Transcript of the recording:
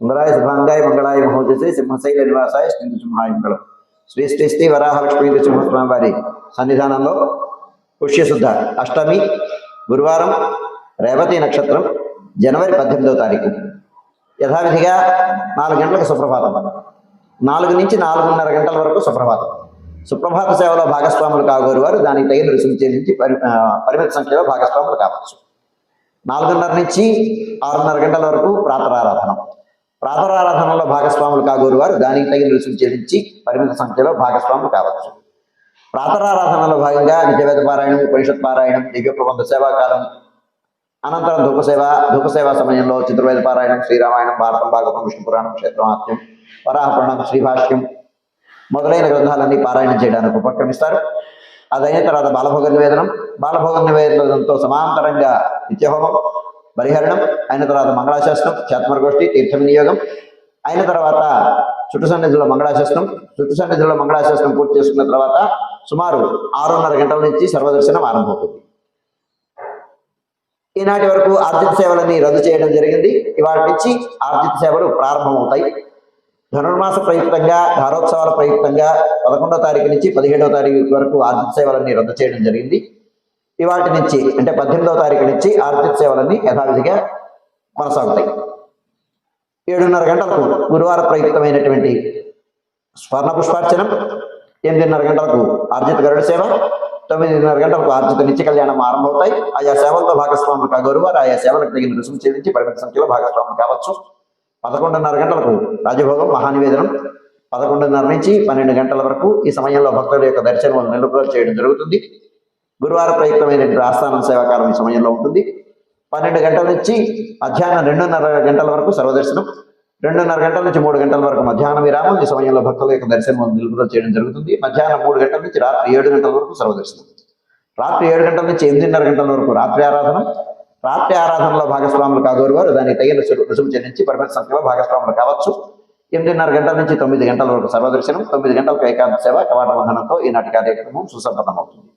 సుందరాయ శుభాంగాయ మంగళాయ మహోదశే సింహశైల నివాసాయ శ్రీ సింహాయ మంగళం. శ్రీ శ్రీ శ్రీ వరాహలక్ష్మీ నృసింహస్వామి వారి సన్నిధానంలో పుష్యశుద్ధ అష్టమి గురువారం రేవతి నక్షత్రం జనవరి పద్దెనిమిదవ తారీఖు. యథావిధిగా నాలుగు గంటలకు సుప్రభాతం నాలుగు నుంచి నాలుగున్నర గంటల వరకు సుప్రభాతం. సుప్రభాత సేవలో భాగస్వాములు కాగోరు వారు దానికి తగిన రుసుము చెల్లించి పరి పరిమిత సంఖ్యలో భాగస్వాములు కావచ్చు. నాలుగున్నర నుంచి ఆరున్నర గంటల వరకు ప్రాతరారాధన. ప్రాతరారాధనలో భాగస్వాములు కాగోరు వారు దానికి తగిన రుసుము చెల్లించి పరిమిత సంఖ్యలో భాగస్వాములు కావచ్చు. ప్రాతరారాధనలో భాగంగా నిత్యవేద పారాయణం ఉపనిషత్ పారాయణం దివ్య ప్రబంధ సేవాకాలం అనంతరం ధూపసేవ ధూపసేవ సమయంలో చతుర్వేద పారాయణం శ్రీరామాయణం భారతం భాగవతం విష్ణు పురాణం క్షేత్రమాత్యం వరాహపురాణం శ్రీభాష్యం మొదలైన గ్రంథాలన్నీ పారాయణం చేయడానికి ఉపక్రమిస్తారు. అదైన తర్వాత బాలభోగ నివేదనం. బాలభోగ నివేదనంతో సమాంతరంగా నిత్యహోమం. పరిహరణం అయిన తర్వాత మంగళాశాస్త్రం చాత్మరగోష్ఠి తీర్థ వినియోగం అయిన తర్వాత చుట్టు సన్నిధిలో మంగళాశాస్త్రం చుట్టు సన్నిధిలో మంగళాశాస్త్రం పూర్తి చేసుకున్న తర్వాత సుమారు ఆరున్నర గంటల నుంచి సర్వదర్శనం ఆరంభమవుతుంది. ఈనాటి వరకు ఆర్థిక సేవలని రద్దు చేయడం జరిగింది. ఇవాటి నుంచి ఆర్థిక సేవలు ప్రారంభమవుతాయి. ధనుర్మాస ప్రయుక్తంగా ధారోత్సవాల ప్రయుక్తంగా పదకొండో తారీఖు నుంచి పదిహేడో తారీఖు వరకు ఆర్థిక సేవలన్నీ రద్దు చేయడం జరిగింది. ఇవాటి నుంచి అంటే పద్దెనిమిదవ తారీఖు నుంచి ఆర్థిక సేవలన్నీ యథావిధిగా కొనసాగుతాయి. ఏడున్నర గంటలకు గురువార ప్రయుక్తమైనటువంటి స్వర్ణ పుష్పార్చనం ఎనిమిదిన్నర గంటలకు ఆర్జిత గరుడ సేవ తొమ్మిదిన్నర గంటలకు ఆర్జిత నిత్య కళ్యాణం ఆరంభమవుతాయి. ఆయా సేవల్లో భాగస్వాములు కాగోరు వారు ఆయా సేవలకు తగిన రుసుము చెల్లించి పరిమిత సంఖ్యలో భాగస్వాములు కావచ్చు. పదకొండున్నర గంటలకు రాజభోగం మహానివేదనం. పదకొండున్నర నుంచి పన్నెండు గంటల వరకు ఈ సమయంలో భక్తుల యొక్క దర్శనం నిలుపుదల చేయడం జరుగుతుంది. గురువార ప్రయుక్తమైనటువంటి ఆస్థానం సేవాకాలం ఈ సమయంలో ఉంటుంది. పన్నెండు గంటల నుంచి మధ్యాహ్నం రెండున్నర గంటల వరకు సర్వదర్శనం రెండున్నర గంటల నుంచి మూడు గంటల వరకు మధ్యాహ్నం విరామం. ఈ సమయంలో భక్తుల యొక్క దర్శనం నిలుపుదల చేయడం జరుగుతుంది. మధ్యాహ్నం మూడు గంటల నుంచి రాత్రి ఏడు గంటల వరకు సర్వదర్శనం. రాత్రి ఏడు గంటల నుంచి ఎనిమిదిన్నర గంటల వరకు రాత్రి ఆరాధన. రాత్రి ఆరాధనలో భాగస్వాములు కాగోరు వారు. దానికి తగిన రుసు- రుసుము చెల్లించి పరిమిత సంఖ్యలో భాగస్వాములు కావచ్చు. ఎనిమిదిన్నర గంటల నుంచి తొమ్మిది గంటల వరకు సర్వదర్శనం. తొమ్మిది గంటలకు ఏకాంత సేవ కవాట వాహనంతో ఈనాటి కార్యక్రమం సుసంపన్నమవుతుంది.